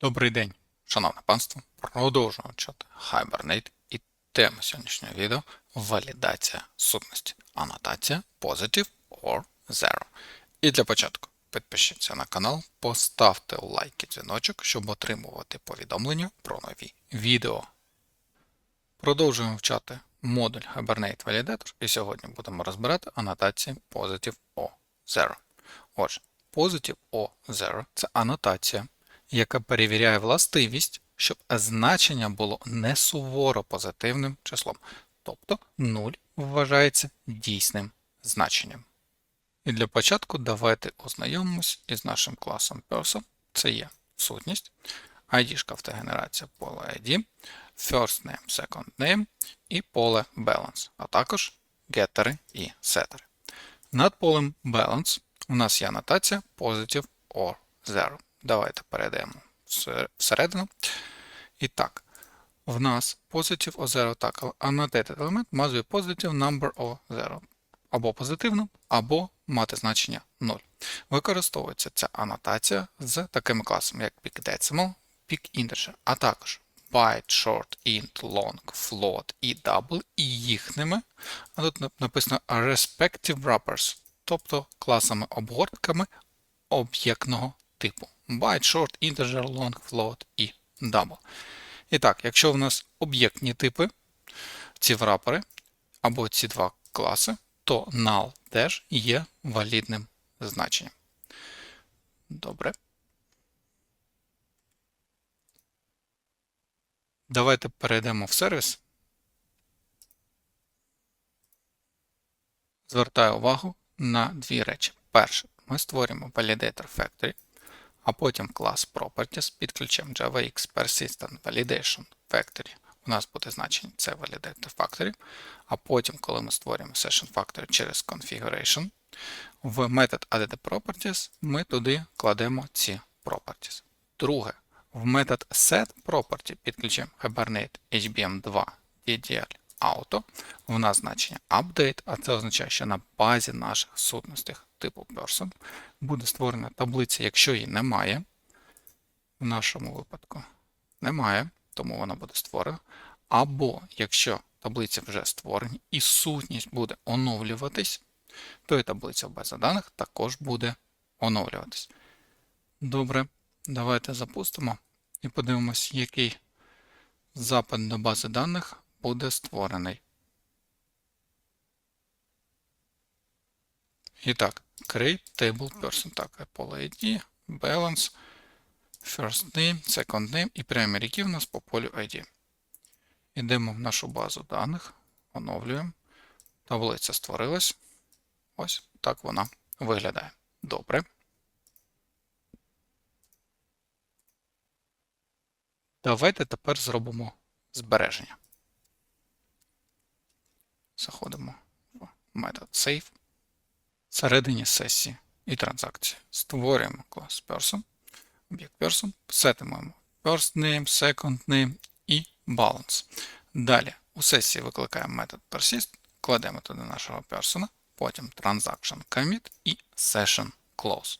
Добрий день, шановне панство. Продовжуємо вчити Hibernate і тема сьогоднішнього відео валідація сутності. Анотація Positive or Zero. І для початку підпишіться на канал, поставте лайк і дзвіночок, щоб отримувати повідомлення про нові відео. Продовжуємо вчати модуль Hibernate Validator і сьогодні будемо розбирати анотації Positive or Zero. Отже, Positive or Zero це анотація, яка перевіряє властивість, щоб значення було не суворо позитивним числом, тобто 0 вважається дійсним значенням. І для початку давайте ознайомимось із нашим класом Person. Це є сутність, ID автогенерація поле ID, first name, second name і поле balance, а також геттери і сеттери. Над полем balance у нас є анотація positive or zero. Давайте перейдемо всередину. І так, в нас positive or zero, так, annotated елемент must be positive number or zero. Або позитивно, або мати значення 0. Використовується ця анотація з такими класами, як PickDecimal, PickInteger, а також byte, short, int, long, float і double, і їхніми, а тут написано respective wrappers, тобто класами обгортками об'єктного типу. Byte, short, integer, long, float і double. І так, якщо в нас об'єктні типи, ці врапери, або ці два класи, то null теж є валідним значенням. Добре. Давайте перейдемо в сервіс. Звертаю увагу на дві речі. Перше, ми створюємо Validator Factory, а потім клас Properties під ключем JavaX Persistent Validation Factory. У нас буде значення це Validator Factory. А потім, коли ми створюємо Session Factory через Configuration, в метод AddedProperties ми туди кладемо ці properties. Друге, в метод setProperty під ключем Hibernate HBM2 DDL Auto в нас значення update, а це означає, що на базі наших сутностей типу person буде створена таблиця, якщо її немає. В нашому випадку немає, тому вона буде створена. Або якщо таблиця вже створені і сутність буде оновлюватись, то і таблиця в базі даних також буде оновлюватись. Добре, давайте запустимо і подивимось, який запит до бази даних буде створений. І так, create table person. Так, Apple ID, balance, first name, second name і primary key у нас по полю ID. Йдемо в нашу базу даних, оновлюємо. Таблиця створилась. Ось так вона виглядає. Добре. Давайте тепер зробимо збереження. Заходимо в метод save. Всередині сесії і транзакції. Створюємо клас person, об'єкт person, сетимуємо first name, second name і balance. Далі у сесії викликаємо метод persist, кладемо туди нашого person, потім transaction commit і session close.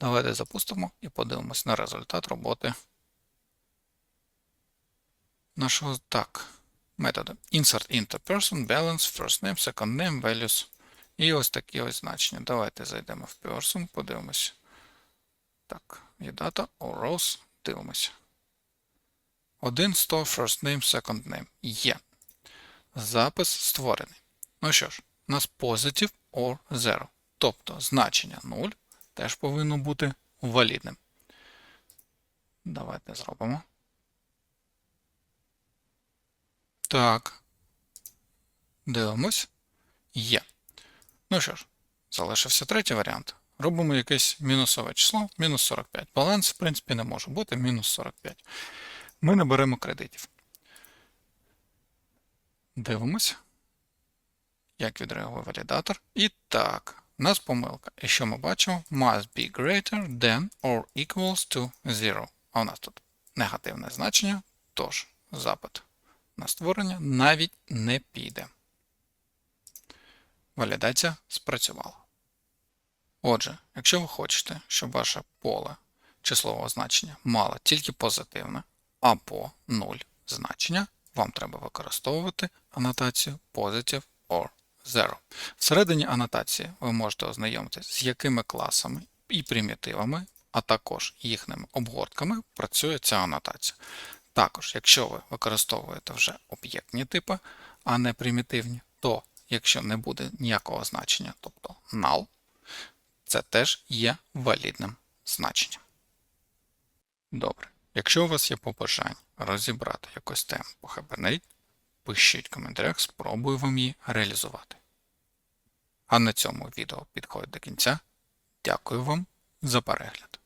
Давайте запустимо і подивимось на результат роботи нашого так, методу. Insert into person, balance, first name, second name, values. І ось такі ось значення. Давайте зайдемо в person, подивимось. Так, є дата, rows, дивимося. 1, 100, first name, second name. Є. Запис створений. Ну що ж, у нас positive or 0. Тобто значення 0 теж повинно бути валідним. Давайте зробимо. Так. Дивимось. Є. Ну що ж, залишився третій варіант. Робимо якесь мінусове число, мінус 45. Баланс, в принципі, не може бути мінус 45. Ми не беремо кредитів. Дивимось, як відреагує валідатор. І так, у нас помилка. І що ми бачимо? Must be greater than or equals to 0. А у нас тут негативне значення, тож запит на створення навіть не піде. Валідація спрацювала. Отже, якщо ви хочете, щоб ваше поле числового значення мало тільки позитивне або 0 значення, вам треба використовувати анотацію positive or zero. Всередині анотації ви можете ознайомитися, з якими класами і примітивами, а також їхніми обгортками працює ця анотація. Також, якщо ви використовуєте вже об'єктні типи, а не примітивні, то якщо не буде ніякого значення, тобто null, це теж є валідним значенням. Добре. Якщо у вас є побажання розібрати якусь тему по Hibernate, пишіть в коментарях, спробую вам її реалізувати. А на цьому відео підходить до кінця. Дякую вам за перегляд.